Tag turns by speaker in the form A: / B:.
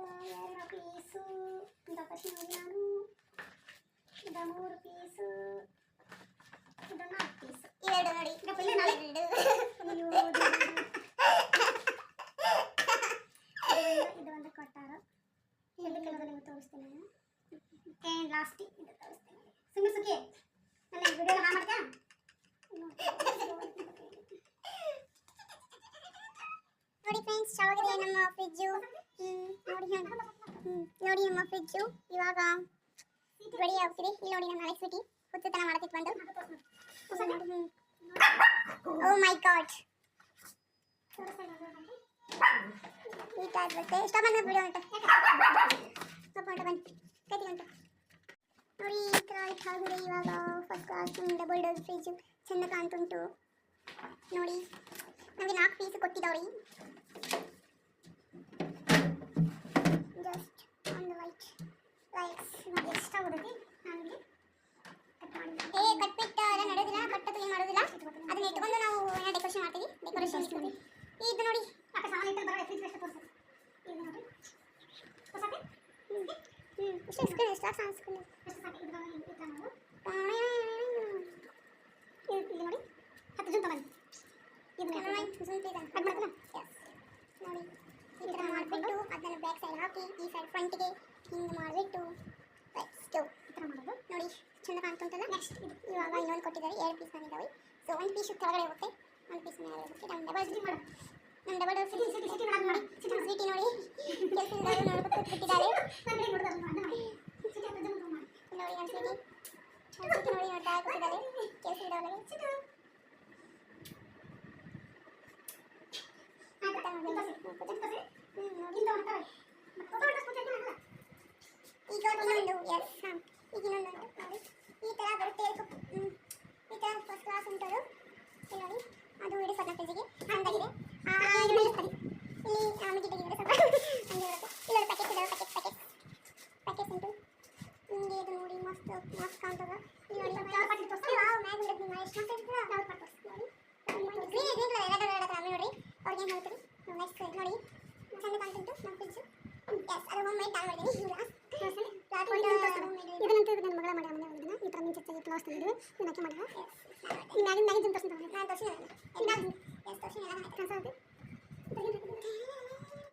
A: Piece ಅಂತ ತಕ್ಷಣ ನೋಡಿ ನಾನು ಇದ ಮೂರು ಪೀಸು ಇದು ನಾಲ್ಕು ಪೀಸು
B: ಇವೆರಡು ನೋಡಿ
A: ಗಪ್ಪ ಇಲ್ಲ ನಾಳೆ.
B: ಎರಡು
A: ಅಯ್ಯೋ, ಇದು ಒಂದು- ಇದು ಒಂದು ಕೊಟ್ಟಾರ ಇದು ಕೆಲವು ನಿಮಗೆ ತೋರಿಸ್ತೀನಿ ನಾನು ಆ್ಯಂಡ್ ಲಾಸ್ಟ್ ಇದು ತೋರಿಸ್ತೀನಿ ಸುಮ್ಮನೆ ಸುಖಿ ನನ್ನ ವಿಡಿಯೋ ಹಾ ಮಾಡ್ತೀಯಾ
B: ನೋಡಿ ಫ್ರೆಂಡ್ಸ್ ಚೆನ್ನಾಗಿದೆ ನಮ್ಮ ಫ್ರಿಜ್ಜು ನೋಡಿ. ನೋಡಿ ನಮ್ಮ ಫ್ರಿಜ್ಜು ಇವಾಗ ರೆಡಿ ಆಗ್ತಿದೆ ಇಲ್ಲಿ ನೋಡಿ ನಮ್ಮ ಸ್ವೀಟಿ ಹುಚ್ಚುತನ ಬಂದು. ಓ ಮೈ ಗಾಡ್ ಬಂದ ಬಿಡು ಅಂತ. ಸ್ವಲ್ಪ ಬನ್ನಿ. ಕೈತಿ ನೋಡಿ, ಈ ಥರ ಆಗಿದೆ ಇವಾಗ? First class double door fridge ಚೆಂದ ಕಾಣ್ತುಂಟು ನೋಡಿ, ನಮಗೆ ನಾಲ್ಕು ಪೀಸ್ ಕೊಟ್ಟಿದ್ದಾವ್ರಿ.
A: ನಿಮಗೆ ಇಷ್ಟ ಆಗೋದೈತಿ ನನಗೆ ಕಟ್ ಮಾಡಿ
B: ಏ ಕಟ್ಬಿಟ್ಟು ಎಲ್ಲ ನಡೆಯೋದಿಲ್ಲ ಕಟ್ಟೋದು ಏನು ಮಾಡೋದಿಲ್ಲ ಅದನ್ನ ಇಟ್ಕೊಂಡು ನಾವು ಏನೋ ಡೆಕೋರೇಷನ್ ಮಾಡ್ತೀವಿ ಡೆಕೋರೇಷನ್ ಇಟ್ಕೊಂಡು ಇದು ನೋಡಿ
A: ಅಕ್ಕ ಸಾಮಾನು ಇಟ್ಟು ಬರೋ ಫ್ರಿಜ್ ಎಷ್ಟು ತೋರಿಸಿ ಇದು ನೋಡಿ ಹೊಸತೆ
B: ಹ್ಞೂ ಹ್ಞೂ ಇಷ್ಟು ಇಸ್ಕೊಂಡು ಎಷ್ಟು ಸಾಂಸ್ಕೊಂಡು
A: ಎಷ್ಟು ಸಾಕು ಇದು ಇದು ನಾವು ಇದು ಇಲ್ಲಿ ನೋಡಿ ಹತ್ತು ಜನ ತಗೊಂಡು ಇದು ಕಟ್ ಮಾಡ್ತಾನೆ
B: ನೋಡಿ ಈ ಥರ ಮಾಡಿಬಿಟ್ಟು ಅದನ್ನು ಬ್ಯಾಕ್ ಸೈಡ್ ಹಾಕಿ ಈ ಸೈಡ್ ಫ್ರಂಟಿಗೆ ಹಿಂಗೆ ಮಾಡಿಬಿಟ್ಟು ಸ್ಟವ್
A: ಈ ಥರ ಮಾಡೋದು
B: ನೋಡಿ ಚಂದ ಕಾಣ್ತಂತಲ್ಲ
A: ನೆಕ್ಸ್ಟ್ ಇದು.
B: ಇವಾಗ ಇನ್ನೊಂದು ಕೊಟ್ಟಿದ್ದಾರೆ. ಎರಡು ಪೀಸ್ ಬಂದಿದ್ದಾವೆ ಸೊ ಒಂದು ಪೀಸ್ ಕೆಳಗಡೆ ಹೋಗುತ್ತೆ. ಒಂದು ಪೀಸ್ ಮೇಲೆ ಹೋಗುತ್ತೆ. ನಮ್ಮ ಡಬಲ್
A: ಸಿಟಿ ಮಾಡು.
B: ನಮ್ಮ ಡಬಲ್
A: ಸಿಟಿ ಸಿಟಿ ಸಿಟಿ ಮಾಡೋದು ನೋಡಿ ಸಿಟಿ
B: ಸ್ವೀಟಿ ನೋಡಿ. ಕೆಲಸದವರು ನೋಡ್ಬಿಟ್ಟು ಬಿಟ್ಟಿದ್ದಾರೆ
A: ನಾನು ಕಡೆ ನೋಡೋದು ಅದನ್ನ ಮಾಡಿ. ಸಿಟಿ ಹತ್ತು ಜನ ಮಾಡಿ.
B: ನೋಡಿ ಸ್ವೀಟಿ ನಮ್ಮ ಇದಾವೆ ನೋಡಿ ನೋಡ್ತಾ ಕೂತಿದ್ದಾರೆ. ಕೆಲಸದವರಿಗೆ
A: ಸಿಟಿ
B: ಇನ್ನೊಂದು ಎಸ್ ಹಾಂ ಈಗ ಇನ್ನೊಂದು ನೋಡಿ. ಈ ಥರ ಬರುತ್ತೆ. ಈ ಥರ ಫಸ್ಟ್ ಕ್ಲಾಸ್ ಉಂಟು ಅದು. ಇಲ್ಲಿ ನೋಡಿ, ಅದು ಇಡೀ ಸ್ವಲ್ಪ ಪೇಜಿಗೆ ಸರಿ. ಇಲ್ಲಿ ತೆಗೆದರೆ ಸ್ವಲ್ಪ ಇಲ್ಲೊಂದು ಪ್ಯಾಕೆಟ್ ಇದಾವೆ ಪ್ಯಾಕೆಟ್ ಪ್ಯಾಕೆಟ್ ಪ್ಯಾಕೆಟ್ ಉಂಟು. ನೋಡಿ ಮಸ್ತ್ ಮಸ್ತ್ ಕಾಣ್ತದ ಇಲ್ಲಿ ನೋಡಿ ನಿಮ್ಮ? ನೋಡಿ ಆಮೇಲೆ ನೋಡಿ. ಏನು ನೋಡಿ. ನಮ್ಮ ಫ್ರಿಜ್ ಎಸ್ ಅದು ತಾನು ಮಾಡಿದ್ದೀನಿ.
A: ಕ್ಲೋಸ್ ತಂದಿದ್ದೀವಿ ನೀವು ಆಯ್ಕೆ ಮಾಡಿದ್ರೆ ಈಗ ಮ್ಯಾಗಿನ ಮ್ಯಾಗಿನ ತೋರಿಸ್ತೀನಿ
B: ನಾನು ತೋರಿಸಿ ಇಲ್ಲ ತೋರಿಸಿ ಕನ್ಸಲ್ತಿ